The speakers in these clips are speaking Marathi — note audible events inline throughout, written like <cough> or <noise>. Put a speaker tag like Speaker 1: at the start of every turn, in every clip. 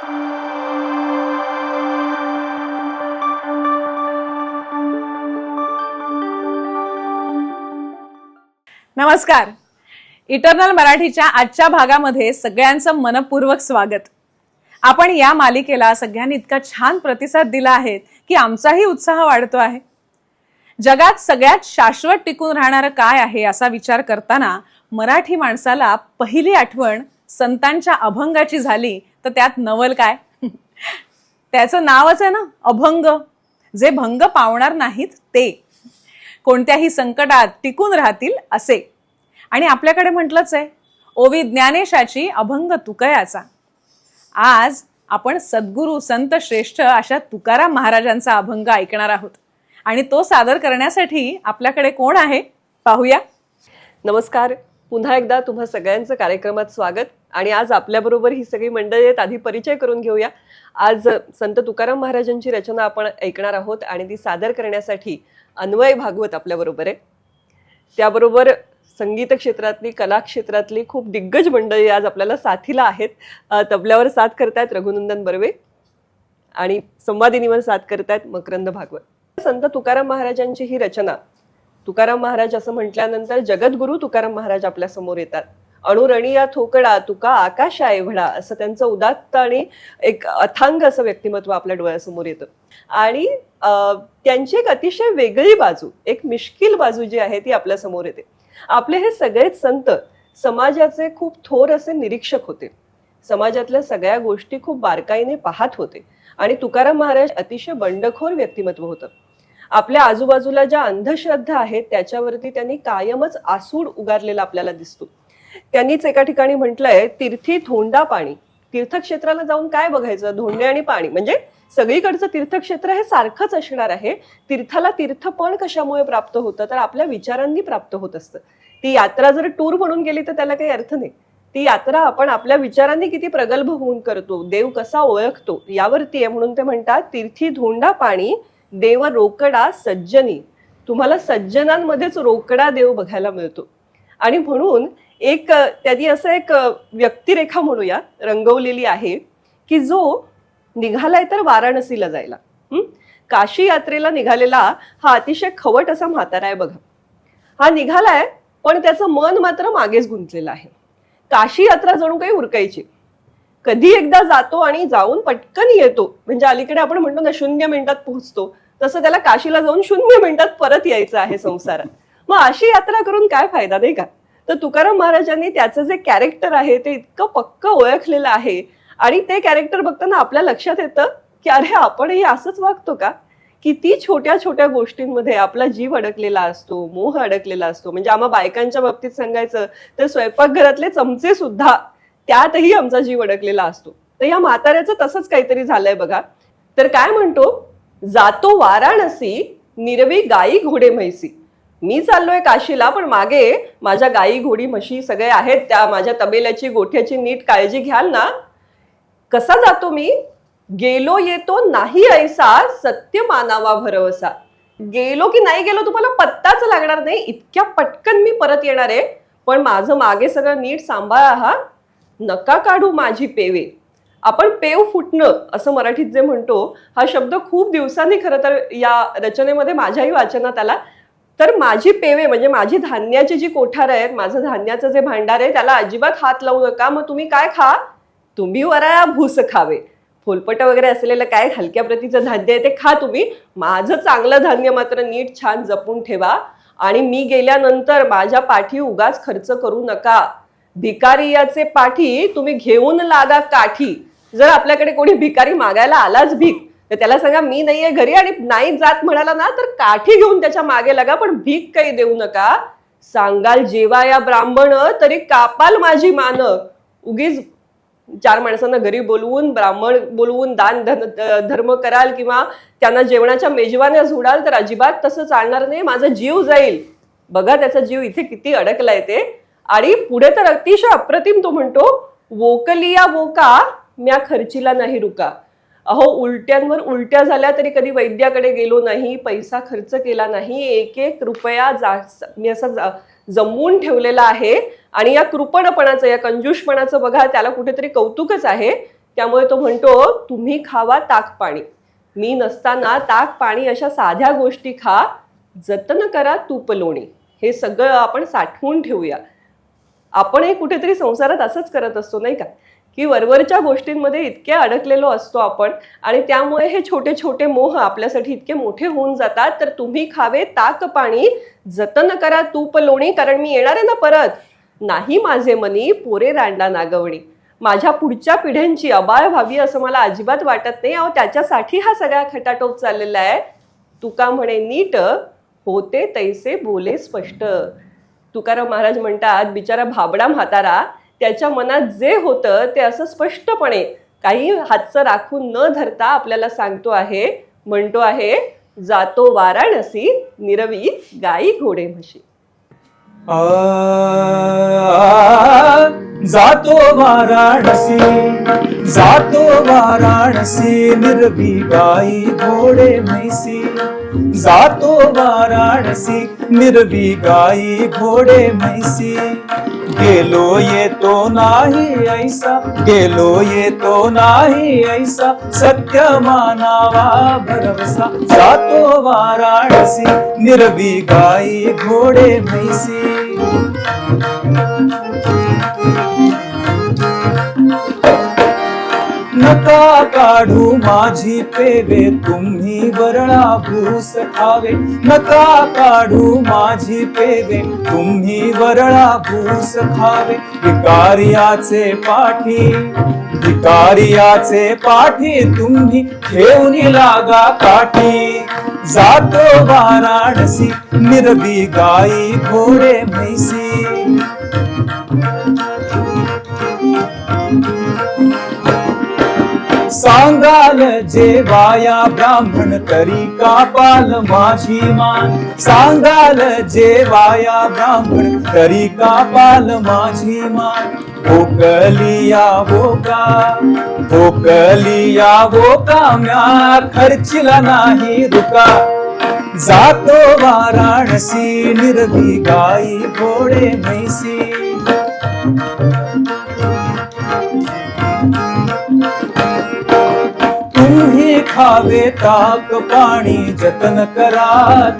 Speaker 1: नमस्कार. इटर्नल मराठीच्या आजच्या भागामध्ये सगळ्यांचं मनपूर्वक स्वागत. आपण या मालिकेला सगळ्यांनी इतका छान प्रतिसाद दिला आहे की आमचाही उत्साह वाढतो आहे. जगात सगळ्यात शाश्वत टिकून राहणारं काय आहे असा विचार करताना मराठी माणसाला पहिली आठवण संतांच्या अभंगाची झाली तर त्यात नवल काय? <laughs> त्याचं नावच आहे ना अभंग. जे भंग पावणार नाहीत ते. कोणत्याही संकटात टिकून राहतील असे. आणि आपल्याकडे म्हटलंच आहे ओवी ज्ञानेशाची अभंग तुकयाचा. आज आपण सद्गुरू संत श्रेष्ठ अशा तुकाराम महाराजांचा अभंग ऐकणार आहोत. आणि तो सादर करण्यासाठी आपल्याकडे कोण आहे? पाहूया.
Speaker 2: नमस्कार. पुन्हा एकदा तुम्हा सगळ्यांचं कार्यक्रमात स्वागत. आणि आज आपल्याबरोबर ही सगळी मंडळी आहेत आधी परिचय करून घेऊया. आज संत तुकाराम महाराजांची रचना आपण ऐकणार आहोत आणि ती सादर करण्यासाठी अन्वय भागवत आपल्याबरोबर आहे. त्याबरोबर संगीत क्षेत्रातली कला क्षेत्रातली खूप दिग्गज मंडळी आज आपल्याला साथीला आहेत. तबल्यावर साथ करतायत रघुनंदन बर्वे आणि संवादिनीवर साथ करतायत मकरंद भागवत. संत तुकाराम महाराजांची ही रचना तुकाराम महाराज असं म्हटल्यानंतर जगद्गुरु तुकाराम महाराज आपल्यासमोर येतात. अणुरणिया थोकडा तुका आकाश एवढा असं त्यांचं उदात्त आणि एक अथांग असं व्यक्तिमत्व आपल्या डोळ्यासमोर येतं. आणि त्यांची एक अतिशय वेगळी बाजू एक मिश्किल बाजू जी आहे ती आपल्यासमोर येते. आपले हे सगळेच संत समाजाचे खूप थोर असे निरीक्षक होते. समाजातल्या सगळ्या गोष्टी खूप बारकाईने पाहत होते. आणि तुकाराम महाराज अतिशय बंडखोर व्यक्तिमत्व होतं. आपल्या आजूबाजूला ज्या अंधश्रद्धा आहेत त्याच्यावरती त्यांनी कायमच आसूड उगारलेला आपल्याला दिसतो. त्यांनीच एका ठिकाणी म्हटलंय तीर्थी धोंडा पाणी. तीर्थक्षेत्राला जाऊन काय बघायचं? धोंडे आणि पाणी. म्हणजे सगळीकडचं तीर्थक्षेत्र हे सारखंच असणार आहे. तीर्थाला तीर्थपण कशामुळे प्राप्त होतं? तर आपल्या विचारांनी प्राप्त होत असतं. ती यात्रा जर टूर म्हणून गेली तर त्याला काही अर्थ नाही. ती यात्रा आपण आपल्या विचारांनी किती प्रगल्भ होऊन करतो? देव कसा ओळखतो? यावरती आहे म्हणून ते म्हणतात तीर्थी धोंडा पाणी देव रोकडा सज्जनी. तुम्हाला सज्जनांमध्येच रोकडा देव बघायला मिळतो. आणि म्हणून एक त्यांनी असं एक व्यक्तिरेखा म्हणूया रंगवलेली आहे की जो निघालाय तर वाराणसीला जायला. काशी यात्रेला निघालेला हा अतिशय खवट असा म्हातारा आहे बघा. हा निघालाय पण त्याचं मन मात्र मागेच गुंतलेलं आहे. काशी यात्रा जणू काही उरकायची. कधी एकदा जातो आणि जाऊन पटकन येतो. म्हणजे अलीकडे आपण म्हणतो ना शून्य मिनिटात पोहोचतो. तसं त्याला काशीला जाऊन शून्य मिनिटात परत यायचं आहे संसारात. मग अशी यात्रा करून काय फायदा नाही का? तर तुकाराम महाराजांनी त्याचं जे कॅरेक्टर आहे ते इतकं पक्क ओळखलेलं आहे. आणि ते कॅरेक्टर बघताना आपल्या लक्षात येतं की अरे आपणही असंच वागतो का? किती छोट्या छोट्या गोष्टींमध्ये आपला जीव अडकलेला असतो मोह अडकलेला असतो. म्हणजे आम्हा बायकांच्या बाबतीत सांगायचं तर स्वयंपाकघरातले चमचे सुद्धा त्यातही आमचा जीव अडकलेला असतो. तर या म्हाताऱ्याचं तसंच काहीतरी झालंय बघा. तर काय म्हणतो? जातो वाराणसी निरवी गाई घोडे म्हैसी. मी चाललोय काशीला पण मागे माझ्या गाई घोडी म्हशी सगळे आहेत. त्या माझ्या तबेल्याची गोठ्याची नीट काळजी घ्याल ना. कसा जातो मी? गेलो येतो नाही ऐसा सत्य मानावा भरवसा. गेलो की नाही गेलो तुम्हाला पत्ताच लागणार नाही. इतक्या पटकन मी परत येणार आहे. पण माझं मागे सगळं नीट सांभाळा हा. नका काढू माझी पेवे. आपण पेव फुटणं असं मराठीत जे म्हणतो हा शब्द खूप दिवसांनी खरं तर या रचनेमध्ये माझ्याही वाचनात आला. तर माझी पेवे म्हणजे माझी धान्याची जी कोठार आहेत माझं धान्याचं जे भांडार आहे त्याला अजिबात हात लावू नका. मग तुम्ही काय खा? तुम्ही वराया भूस खावे. फुलपट वगैरे असलेलं काय हलक्या प्रतीचं धान्य आहे ते खा तुम्ही. माझं चांगलं धान्य मात्र नीट छान जपून ठेवा. आणि मी गेल्यानंतर माझ्या पाठी उगाच खर्च करू नका. भिकारी याचे पाठी तुम्ही घेऊन लागा काठी. जर आपल्याकडे कोणी भिकारी मागायला आलाच भीक तर त्याला सांगा मी नाहीये घरी आणि नाही जात म्हणाला ना तर काठी घेऊन त्याच्यामागे लागा पण भीक काही देऊ नका. सांगाल जेवा या ब्राह्मण तरी कापाल माझी मान. उगीच चार माणसांना घरी बोलवून ब्राह्मण बोलवून दान धन- धर्म कराल किंवा त्यांना जेवणाच्या मेजवान्या झोडाल तर अजिबात तसं चालणार नाही माझा जीव जाईल. बघा त्याचा जीव इथे किती अडकलाय ते. आणि पुढे तर अतिशय अप्रतिम तो म्हणतो वोकलिया वोका म्या खर्चीला नाही रुका. अहो उलट्यांवर उलट्या झाल्या तरी कधी वैद्याकडे गेलो नाही पैसा खर्च केला नाही एक एक रुपया जा मी असा जमवून ठेवलेला आहे. आणि या कृपणपणाचं या कंजूषपणाचं बघा त्याला कुठेतरी कौतुकच आहे. त्यामुळे तो म्हणतो तुम्ही खावा ताक पाणी. मी नसताना ताक पाणी अशा साध्या गोष्टी खा जतन करा तूप लोणी. हे सगळं आपण साठवून ठेवूया. आपणही कुठेतरी संसारात असंच करत असतो नाही का? की वरवरच्या गोष्टींमध्ये इतके अडकलेलो असतो आपण आणि त्यामुळे हे छोटे छोटे मोह आपल्यासाठी इतके मोठे होऊन जातात. तर तुम्ही खावे ताक पाणी जतन करा तूप लोणी कारण मी येणार आहे ना परत. नाही माझे मनी पोरे रांडा नागवणी. माझ्या पुढच्या पिढ्यांची अबाळ व्हावी असं मला अजिबात वाटत नाही. अहो त्याच्यासाठी हा सगळा खटाटोप चाललेला आहे. तुका म्हणे नीट होते तैसे बोले स्पष्ट. तुकाराम महाराज म्हणतात बिचारा भाबडा म्हातारा त्याच्या मनात जे होतं ते असं स्पष्टपणे काही हातचं राखून न धरता आपल्याला सांगतो आहे म्हणतो आहे जातो वाराणसी निरवी गाई घोडे म्हशी.
Speaker 3: जातो वाराणसी जातो वाराणसी निरवी गाई घोडे म्हैसी जातो वाराणसी निर्भी गाई घोडे मैसी। गेलो ये तो नाही ऐसा, गेलो ये तो नाही ऐसा, सत्य मानावा भरवसा। जातो वाराणसी निर्वी गाई घोडे म्हैसी नका काढू माझी पेवे तुम्ही वरळा भूस खावे. नका काढू माझी पेवे तुम्ही वरळा भूस खावे. भिकारियाचे पाठी भिकारियाचे पाठी तुम्ही ठेवून लागा काठी. जातो वाराणसी निरबी गाई घोडे म्हैसी. सांगाल जेवाया ब्राह्मण तरी कापाल माझी मान. सांगाल जेवाया ब्राह्मण तरी कापाल माझी मान. भोकलिया भोका भोकलिया भोका म्या खर्चिला नाही दुका जातो वाराणसी निर्भी गाई घोडे म्हैसी. तुम्ही खावे ताक पाणी जतन करा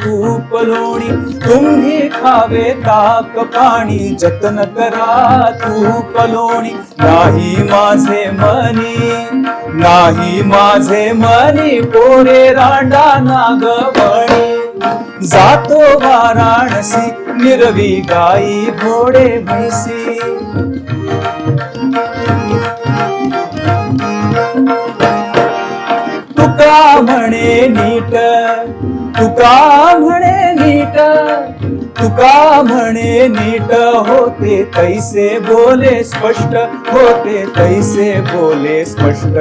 Speaker 3: तूप लोणी. तुम्ही खावे ताक पाणी जतन करा तूप लोणी. नाही माझे मनी नाही माझे मनी पोरे रांडा नागवणी. जातो वाराणसी निरवी गाई घोडे म्हैसी म्हणे नीट. तुका म्हणे नीट. तुका म्हणे नीट. होते तैसे बोले स्पष्ट. होते तैसे बोले स्पष्ट.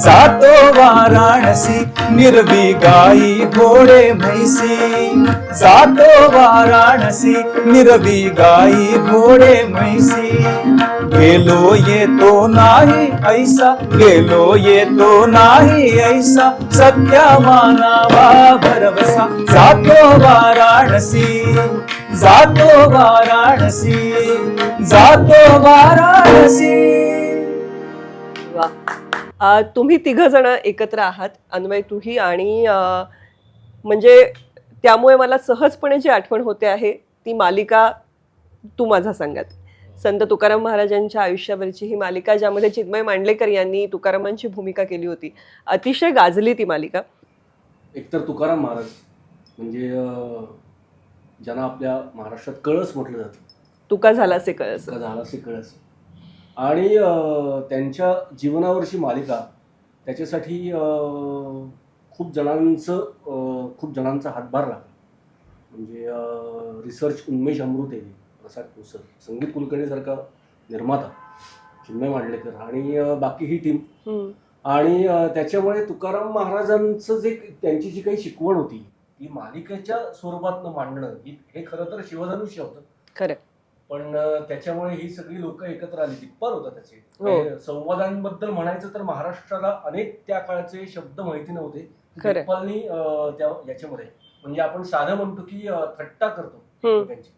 Speaker 3: जातो वाराणसी निर्वी गाई घोडे म्हैसी. जातो वाराणसी निर्वी गाई घोडे म्हैसी. गेलो येतो नाही ऐसा गेलो येतो नाही ऐसा. सत्या मानावा भरवसा. जातो वाराणसी जातो वाराणसी जातो वाराणसी.
Speaker 2: वा. तुम्ही तिघ जण एकत्र आहात अन्वय तुही आणि म्हणजे त्यामुळे मला सहजपणे जी आठवण होते आहे ती मालिका तू माझा संगात. संत तुकाराम महाराजांच्या आयुष्यावरची ही मालिका ज्यामध्ये चिन्मय मांडलेकर यांनी तुकारामांची भूमिका केली होती अतिशय गाजली ती मालिका.
Speaker 4: एकतर तुकाराम महाराज म्हणजे ज्यांना आपल्या महाराष्ट्रात कळस म्हटलं जातं.
Speaker 2: तुका झालासे कळस.
Speaker 4: का झाला असे कळस. आणि त्यांच्या जीवनावरची मालिका त्याच्यासाठी खूप जणांचं खूप जणांचा हातभार लागला. म्हणजे रिसर्च उन्मेष अमृते प्रसाद कुसर संगीत कुलकर्णीसारखा निर्माता चिन्मय मांडलेकर आणि बाकी ही टीम. आणि त्याच्यामुळे तुकाराम महाराजांचं जे त्यांची जी काही शिकवण होती ती मालिकेच्या स्वरूपात मांडणं ही हे खरं तर शिवधनुष्य होतं.
Speaker 2: खरं.
Speaker 4: पण त्याच्यामुळे ही सगळी लोक एकत्र आली. दिप्पार होता त्याचे.
Speaker 2: हो.
Speaker 4: संवादांबद्दल म्हणायचं तर महाराष्ट्राला अनेक त्या काळचे शब्द माहिती नव्हते. दिप्पालनी याच्यामध्ये. म्हणजे आपण साधं म्हणतो की थट्टा करतो. त्यांची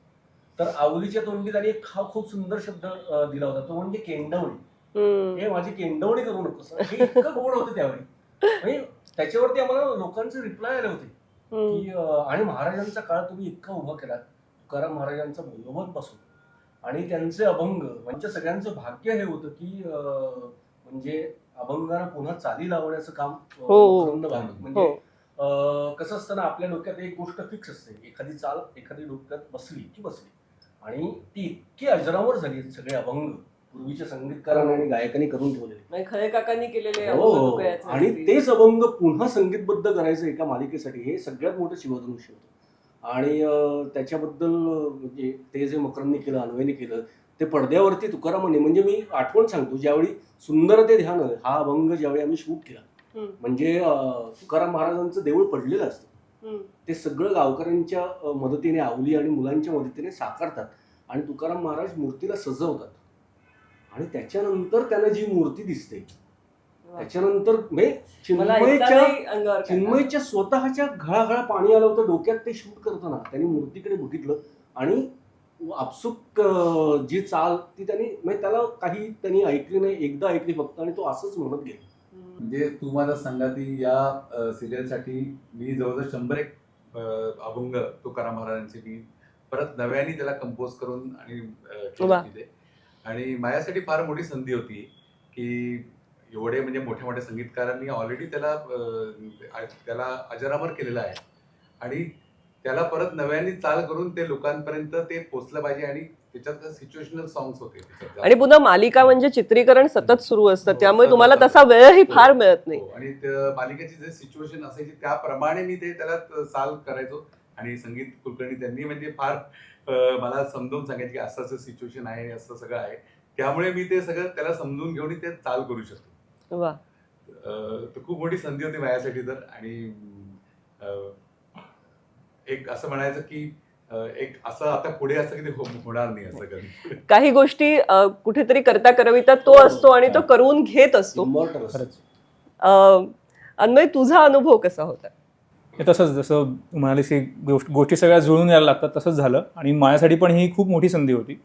Speaker 4: तर आवलीच्या तोंडी त्यांनी एक हा खूप सुंदर शब्द दिला होता. तो म्हणजे केंडवणी. हे. माझी केंडवणी करू नकोस. हे इतकं गोड होतं त्यावेळी. म्हणजे त्याच्यावरती आम्हाला लोकांचे रिप्लाय आले होते. की आणि महाराजांचा काळ तुम्ही इतका उभा केला तुकाराम महाराजांचा भगवत पासून आणि त्यांचे अभंग म्हणजे सगळ्यांचं भाग्य हे होतं की म्हणजे अभंगाला पुन्हा चाली लावण्याचं काम
Speaker 2: हो.
Speaker 4: म्हणजे
Speaker 2: हो.
Speaker 4: अं, कसं असतं ना आपल्या डोक्यात एक गोष्ट फिक्स असते. एखादी चाल एखादी डोक्यात बसली की बसली. आणि ती इतकी अजरामर झाली सगळे अभंग. पूर्वीच्या संगीतकारांनी आणि गायकांनी करून ठेवलेले.
Speaker 2: म्हणजे खळे काकांनी केलेले
Speaker 4: हो, हो. आणि. तेच अभंग पुन्हा संगीतबद्ध करायचं एका मालिकेसाठी हे सगळ्यात मोठं शिवधनुष्य होतं. आणि त्याच्याबद्दल म्हणजे ते जे मकरांनी केलं अन्वयने केलं ते पडद्यावरती तुकारामांनी म्हणजे मी आठवण सांगतो ज्यावेळी सुंदर ते ध्यान हा अभंग ज्यावेळी आम्ही शूट केला. म्हणजे तुकाराम महाराजांचं देऊळ पडलेलं असतं. ते सगळं गावकऱ्यांच्या मदतीने आवली आणि मुलांच्या मदतीने साकारतात आणि तुकाराम महाराज मूर्तीला सजवतात आणि त्याच्यानंतर त्यांना जी मूर्ती दिसते. त्याच्यानंतर म्हणजे
Speaker 2: मला
Speaker 4: चिन्मयच्या स्वतःच्या घळाघळा पाणी आलं होतं डोक्यात ते शूट करताना त्यांनी मूर्तीकडे बघितलं आणि आपसुक जी चाल ती त्यांनी म्हणजे त्याला काही त्यांनी ऐकली नाही एकदा ऐकली फक्त आणि तो असंच म्हणत गेला.
Speaker 5: म्हणजे तू माझा संगाती या सिरियलसाठी मी जवळजवळ शंभर एक अभंग तुकाराम महाराजांचे मी परत नव्याने त्याला कंपोज करून आणि. आणि माझ्यासाठी फार मोठी संधी होती की एवढे म्हणजे मोठ्या मोठ्या संगीतकारांनी ऑलरेडी त्याला त्याला अजरामर केलेलं आहे आणि त्याला परत नव्याने चाल करून ते लोकांपर्यंत ते पोचलं पाहिजे आणि त्याच्यात सिच्युएशनल सॉंग्स होते.
Speaker 2: आणि पुन्हा मालिका म्हणजे चित्रीकरण सतत सुरू असतं
Speaker 5: हो,
Speaker 2: त्यामुळे तुम्हाला. तसा वेळही
Speaker 5: हो.
Speaker 2: फार मिळत नाही
Speaker 5: हो, आणि मालिकेची जे सिच्युएशन असायची त्याप्रमाणे मी ते त्याला साल करायचो आणि संगीत कुलकर्णी त्यांनी म्हणजे फार मला समजावून सांगायचे की असं असं सिच्युएशन आहे असं सगळं आहे त्यामुळे मी ते सगळं त्याला समजून घेऊन ते चाल करू शकतो
Speaker 2: वा.
Speaker 5: अं, तर खूप मोठी संधी होती माझ्यासाठी तर. आणि अं, एक असं म्हणायचं की एक असं आता पुढे असं की ते हो- होणार नाही असं कधी.
Speaker 2: काही गोष्टी कुठेतरी करता करविता तो असतो आणि तो करून घेत असतो. अन्वय तुझा अनुभव कसा होता?
Speaker 3: हे तसंच जसं म्हणालीस की गोष्ट गोष्टी सगळ्या जुळून यायला लागतात तसंच झालं. आणि माझ्यासाठी पण ही खूप मोठी संधी होती.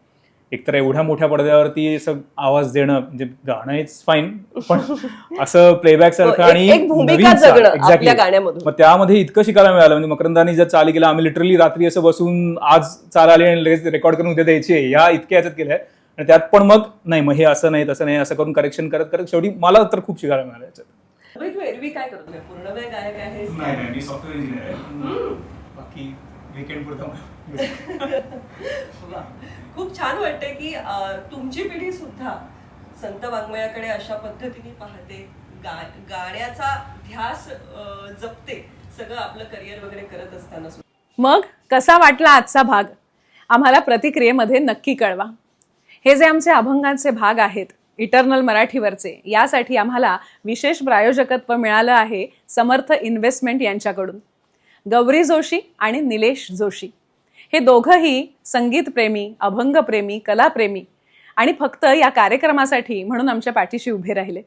Speaker 3: एकतर एवढ्या मोठ्या पडद्यावरती असं आवाज देणं म्हणजे गाणं इज फाईन पण <laughs> असं प्लेबॅक सारखं आणि
Speaker 2: हो, एक- एक भूमिका
Speaker 3: नवीन चाल,
Speaker 2: जगणं
Speaker 3: exactly.
Speaker 2: आपल्या गाण्यामधून.
Speaker 3: मग त्यामध्ये इतकं शिकायला मिळालं म्हणजे मकरंदानी जर चाली केलं आम्ही लिटरली रात्री असं बसून आज चाल आली आणि लगेच रेकॉर्ड करून उद्या द्यायची या इतक्या याच्यात केलंय. आणि त्यात पण मग नाही मग हे असं नाही तसं नाही असं करून करेक्शन करत करत शेवटी मला तर खूप शिकायला मिळालं याच्यात.
Speaker 2: एरवी काय करतोय पूर्ण वेळ गायक आहेस?
Speaker 3: नाही नाही मी सॉफ्टवेअर इंजिनियर आहे. बाकी विकेंड
Speaker 2: वा. <laughs> खूप छान वाटतंय की तुमची पिढी सुद्धा संत वाङ्मयाकडे अशा पद्धतीने पाहते. गा- गाण्याचा ध्यास जपते. सगळं आपलं करिअर वगैरे करत असताना
Speaker 1: मग कसा वाटला आजचा भाग? आम्हाला प्रतिक्रियेमध्ये नक्की कळवा. हे जे आमचे अभंगांचे भाग आहेत इटर्नल मराठीवरचे यासाठी आम्हाला विशेष प्रायोजकत्व मिळालं आहे समर्थ इन्व्हेस्टमेंट यांच्याकडून. गौरी जोशी आणि निलेश जोशी. हे दोघंही संगीतप्रेमी अभंगप्रेमी कलाप्रेमी आणि फक्त या कार्यक्रमासाठी म्हणून आमच्या पाठीशी उभे राहिले.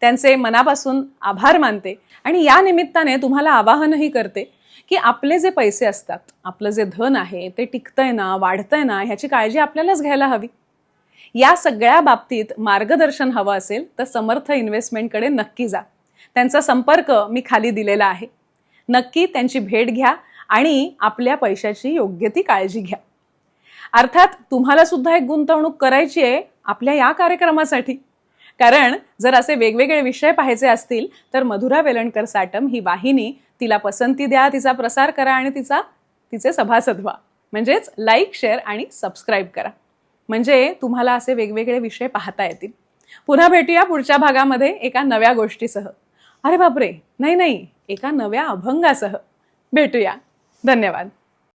Speaker 1: त्यांचे मनापासून आभार मानते आणि या निमित्ताने तुम्हाला आवाहनही करते की आपले जे पैसे असतात आपलं जे धन आहे ते टिकतंय ना वाढतंय ना ह्याची काळजी आपल्यालाच घ्यायला हवी. या सगळ्या बाबतीत मार्गदर्शन हवं असेल तर समर्थ इन्व्हेस्टमेंटकडे नक्की जा. त्यांचा संपर्क मी खाली दिलेला आहे. नक्की त्यांची भेट घ्या आणि आपल्या पैशाची योग्य ती काळजी घ्या. अर्थात तुम्हाला सुद्धा एक गुंतवणूक करायची आहे आपल्या या कार्यक्रमासाठी. कारण जर असे वेगवेगळे विषय पाहायचे असतील तर मधुरा वेलणकर साटम ही वाहिनी तिला पसंती द्या तिचा प्रसार करा आणि तिचा तिचे सभासद व्हा म्हणजेच लाईक शेअर आणि सबस्क्राईब करा. म्हणजे तुम्हाला असे वेगवेगळे विषय पाहता येतील. पुन्हा भेटूया पुढच्या भागामध्ये एका नव्या गोष्टीसह. अरे बापरे! नाही नाही एका नव्या अभंगासह. भेटूया. धन्यवाद